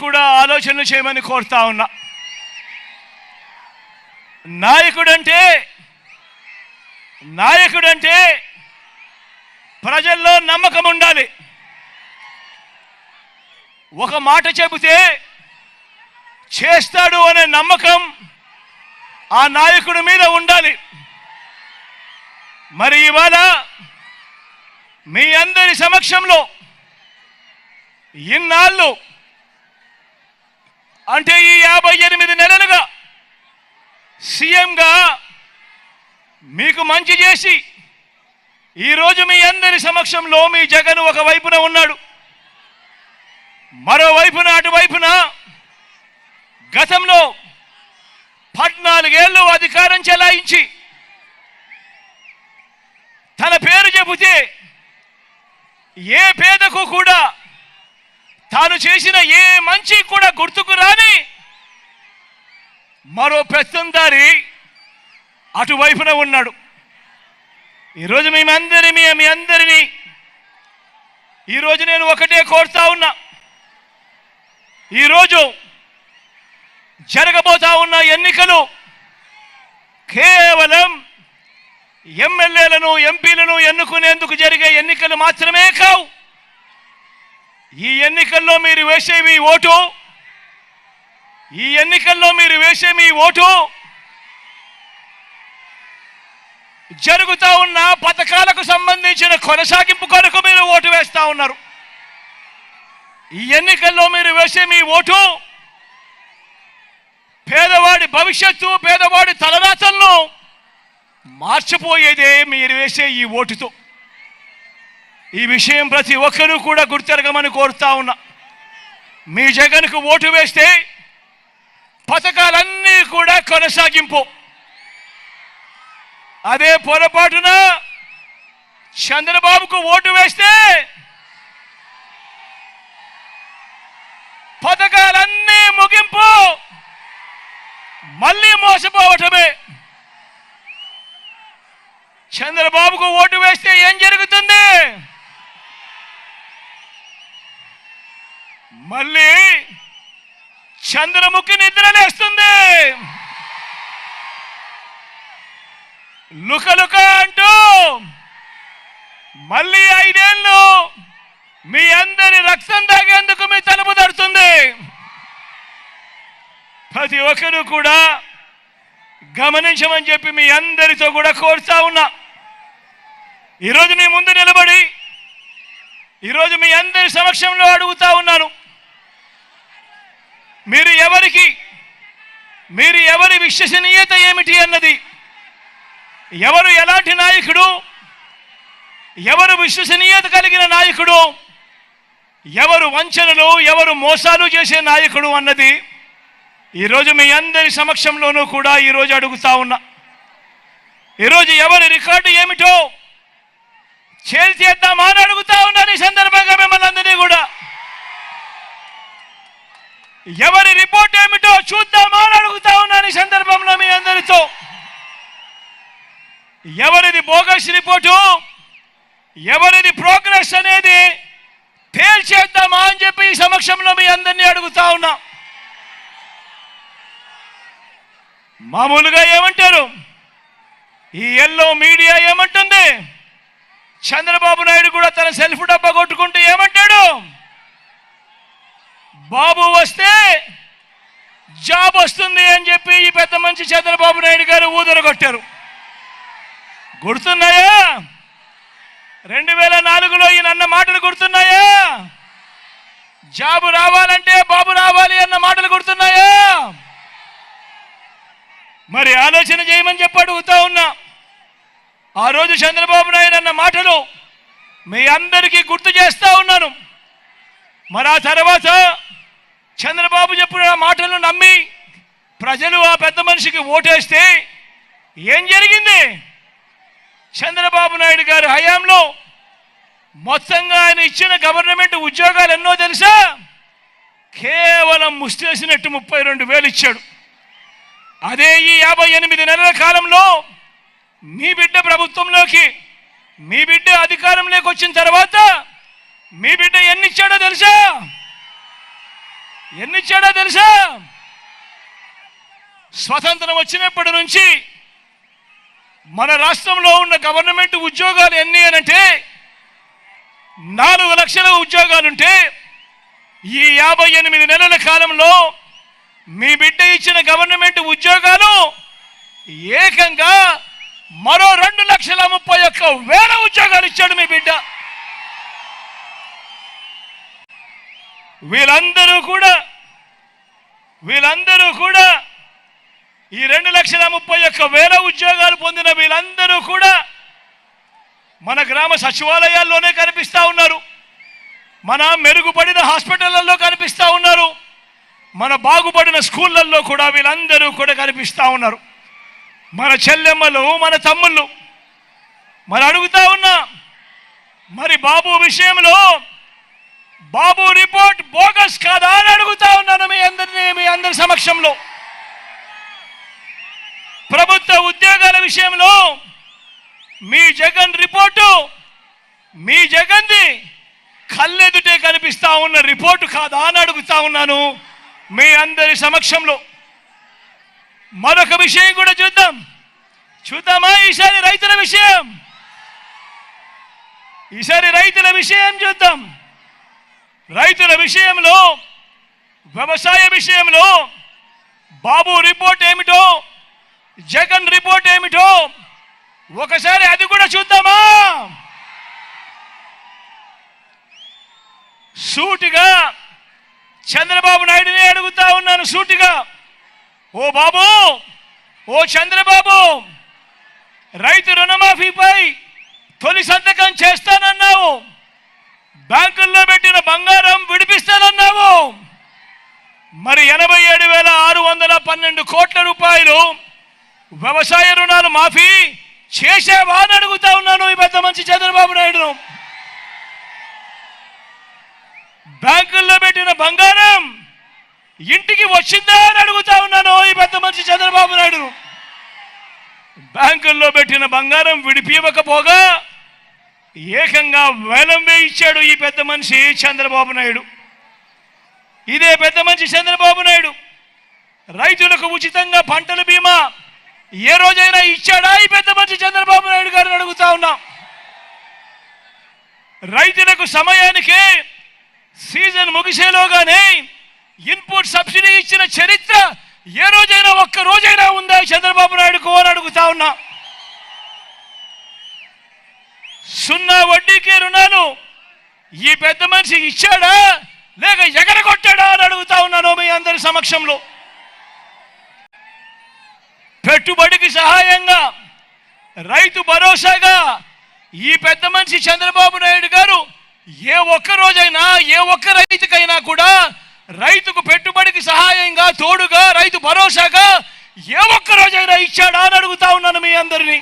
కూడా ఆలోచన చేయమని కోరుతా ఉన్నా. నాయకుడంటే నాయకుడంటే ప్రజల్లో నమ్మకం ఉండాలి. ఒక మాట చెబితే చేస్తాడు అనే నమ్మకం ఆ నాయకుడి మీద ఉండాలి. మరి ఇవాళ మీ అందరి సమక్షంలో ఇన్నాళ్ళు అంటే ఈ యాభై ఎనిమిది నెలలుగా సీఎంగా మీకు మంచి చేసి ఈరోజు మీ అందరి సమక్షంలో మీ జగన్ ఒక వైపున ఉన్నాడు. మరోవైపున అటువైపున గతంలో పద్నాలుగేళ్ళు అధికారం చెలాయించి తన పేరు చెబితే ఏ పేదకు కూడా తాను చేసిన ఏ మంచి కూడా గుర్తుకు రాని మరో పెత్తందారి అటువైపున ఉన్నాడు. ఈరోజు మేమందరి మీ మీ అందరినీ ఈరోజు నేను ఒకటే కోరుతా ఉన్నా. ఈరోజు జరగబోతా ఉన్న ఎన్నికలు కేవలం ఎమ్మెల్యేలను ఎంపీలను ఎన్నుకునేందుకు జరిగే ఎన్నికలు మాత్రమే కావు. ఈ ఎన్నికల్లో మీరు వేసే మీ ఓటు ఈ ఎన్నికల్లో మీరు వేసే మీ ఓటు జరుగుతూ ఉన్న పథకాలకు సంబంధించిన కొనసాగింపు కొరకు మీరు ఓటు వేస్తా ఉన్నారు. ఈ ఎన్నికల్లో మీరు వేసే మీ ఓటు పేదవాడి భవిష్యత్తు పేదవాడి తలరాతలను మార్చిపోయేదే మీరు వేసే ఈ ఓటుతో. ఈ విషయం ప్రతి ఒక్కరూ కూడా గుర్తెరగమని కోరుతా ఉన్నా. మీ జగన్కు ఓటు వేస్తే పథకాలన్నీ కూడా కొనసాగింపు. అదే పొరపాటున చంద్రబాబుకు ఓటు వేస్తే పథకాలన్నీ ముగింపు. మళ్ళీ మోసపోవటమే. చంద్రబాబుకు ఓటు వేస్తే ఏం జరుగుతుంది? మళ్ళీ చంద్రముఖి నిద్రలేస్తుంది లుకలుక అంటూ మళ్ళీ ఐదేళ్ళు మీ అందరి రక్తం తాగేందుకు మీ తలుపు తడుతుంది. ప్రతి ఒక్కరూ కూడా గమనించమని చెప్పి మీ అందరితో కూడా కోరుతా ఉన్నా. ఈరోజు మీ ముందు నిలబడి ఈరోజు మీ అందరి సమక్షంలో అడుగుతా ఉన్నాను. మీరు ఎవరికి మీరు ఎవరి విశ్వసనీయత ఏమిటి అన్నది ఎవరు ఎలాంటి నాయకుడు ఎవరు విశ్వసనీయత కలిగిన నాయకుడు ఎవరు వంచనలు ఎవరు మోసాలు చేసే నాయకుడు అన్నది ఈరోజు మీ అందరి సమక్షంలోనూ కూడా ఈరోజు అడుగుతా ఉన్నా. ఈరోజు ఎవరి రికార్డు ఏమిటో చేద్దామా అని అడుగుతా ఉన్నాను ఈ సందర్భంగా మిమ్మల్ని అందరినీ కూడా ఎవరి రిపోర్ట్ ఏమిటో చూద్దామా అని అడుగుతా ఉన్నాను ఈ సందర్భంలో మీ అందరితో. ఎవరిది బోగస్ రిపోర్టు? ఎవరిది ప్రోగ్రెస్ అనేది? తేల్చేద్దామా అని చెప్పి ఈ సమక్షంలో మీ అందరినీ అడుగుతా ఉన్నా. మామూలుగా ఏమంటారు? ఈ ఎల్లో మీడియా ఏమంటుంది? చంద్రబాబు నాయుడు కూడా తన సెల్ఫ్ డబ్బా కొట్టుకుంటూ ఏమంటాడు? బాబు వస్తే జాబ్ వస్తుంది అని చెప్పి ఈ పెద్ద మంచి చంద్రబాబు నాయుడు గారు ఊదర కొట్టారు. గుర్తున్నాయా? రెండు వేల నాలుగులో ఈయన అన్న మాటలు గుర్తున్నాయా? జాబు రావాలంటే బాబు రావాలి అన్న మాటలు గుర్తున్నాయా? మరి ఆలోచన చేయమని చెప్పి అడుగుతా ఉన్నా. ఆ రోజు చంద్రబాబు నాయుడు అన్న మాటలు మీ అందరికీ గుర్తు చేస్తా ఉన్నాను. మరి ఆ తర్వాత చంద్రబాబు చెప్పిన మాటలను నమ్మి ప్రజలు ఆ పెద్ద మనిషికి ఓటేస్తే ఏం జరిగింది? చంద్రబాబు నాయుడు గారి హయాంలో మొత్తంగా ఆయన ఇచ్చిన గవర్నమెంట్ ఉద్యోగాలు ఎన్నో తెలుసా? కేవలం ముస్తేసినట్టు ముప్పై రెండు వేలు ఇచ్చాడు. అదే ఈ యాభై ఎనిమిది నెలల కాలంలో మీ బిడ్డ ప్రభుత్వంలోకి మీ బిడ్డ అధికారంలోకి వచ్చిన తర్వాత మీ బిడ్డ ఎన్ని ఇచ్చాడో తెలుసా? ఎన్నిచ్చాడో తెలుసా? స్వతంత్రం వచ్చినప్పటి నుంచి మన రాష్ట్రంలో ఉన్న గవర్నమెంట్ ఉద్యోగాలు ఎన్ని అనంటే నాలుగు లక్షల ఉద్యోగాలుంటే ఈ యాభై ఎనిమిది నెలల కాలంలో మీ బిడ్డ ఇచ్చిన గవర్నమెంట్ ఉద్యోగాలు ఏకంగా మరో రెండు లక్షల ముప్పై ఒక్క వేల ఉద్యోగాలు ఇచ్చాడు మీ బిడ్డ. వీళ్ళందరూ కూడా వీళ్ళందరూ కూడా ఈ రెండు లక్షల ముప్పై ఒక్క వేల ఉద్యోగాలు పొందిన వీళ్ళందరూ కూడా మన గ్రామ సచివాలయాల్లోనే కనిపిస్తూ ఉన్నారు. మన మెరుగుపడిన హాస్పిటళ్ళలో కనిపిస్తూ ఉన్నారు. మన బాగుపడిన స్కూళ్ళల్లో కూడా వీళ్ళందరూ కూడా కనిపిస్తూ ఉన్నారు. మన చెల్లెమ్మలు మన తమ్ముళ్ళు మరి అడుగుతా ఉన్నా మరి బాబు విషయంలో బాబు రిపోర్ట్ బోగస్ కాదా అని అడుగుతా ఉన్నాను మీ అందరినీ మీ అందరి సమక్షంలో. ప్రభుత్వ ఉద్యోగాల విషయంలో మీ జగన్ రిపోర్టు మీ జగన్ది కళ్ళెదుటే కనిపిస్తా ఉన్న రిపోర్టు కాదా అని అడుగుతా ఉన్నాను మీ అందరి సమక్షంలో. మరొక విషయం కూడా చూద్దాం. చూద్దామా ఈసారి రైతుల విషయం? ఈసారి రైతుల విషయం చూద్దాం. రైతుల విషయంలో వ్యవసాయ విషయంలో బాబు రిపోర్ట్ ఏమిటో జగన్ రిపోర్ట్ ఏమిటో ఒకసారి అది కూడా చూద్దామా? సూటిగా చంద్రబాబు నాయుడుని అడుగుతా ఉన్నాను సూటిగా. ఓ బాబు ఓ చంద్రబాబు రైతు రుణమాఫీపై తొలి సంతకం చేస్తానన్నావు. బ్యాంకుల్లో పెట్టిన బంగారం విడిపిస్తానన్నావు. మరి ఎనభై ఏడు వేల ఆరు వందల పన్నెండు కోట్ల రూపాయలు వ్యవసాయ రుణాలు మాఫీ చేసేవా అని అడుగుతా ఉన్నాను ఈ పెద్ద మంచి చంద్రబాబు నాయుడును బ్యాంకుల్లో పెట్టిన బంగారం ఇంటికి వచ్చిందా అని అడుగుతా ఉన్నాను ఈ పెద్ద మంచి చంద్రబాబు నాయుడు. బ్యాంకుల్లో పెట్టిన బంగారం విడిపివ్వకపోగా ఏకంగా వేలం వేయించాడు ఈ పెద్ద మనిషి చంద్రబాబు నాయుడు. ఇదే పెద్ద మనిషి చంద్రబాబు నాయుడు. రైతులకు ఉచితంగా పంటల బీమా ఏ రోజైనా ఇచ్చాడా ఈ పెద్ద మనిషి చంద్రబాబు నాయుడు గారిని అడుగుతా ఉన్నాం. రైతులకు సమయానికే సీజన్ ముగిసేలోగానే ఇన్పుట్ సబ్సిడీ ఇచ్చిన చరిత్ర ఏ రోజైనా ఒక్క రోజైనా ఉందా చంద్రబాబు నాయుడుకు అని అడుగుతా ఉన్నా. సున్నా వడ్డీకే రుణాలు ఈ పెద్ద మనిషి ఇచ్చాడా? లేక ఎగరగొట్టాడా అని అడుగుతా ఉన్నాను మీ అందరి సమక్షంలో. పెట్టుబడికి సహాయంగా రైతు భరోసాగా ఈ పెద్ద మనిషి చంద్రబాబు నాయుడు గారు ఏ ఒక్క రోజైనా ఏ ఒక్క రైతుకైనా కూడా రైతుకు పెట్టుబడికి సహాయంగా తోడుగా రైతు భరోసాగా ఏ ఒక్క రోజైనా ఇచ్చాడా అని అడుగుతా ఉన్నాను మీ అందరినీ.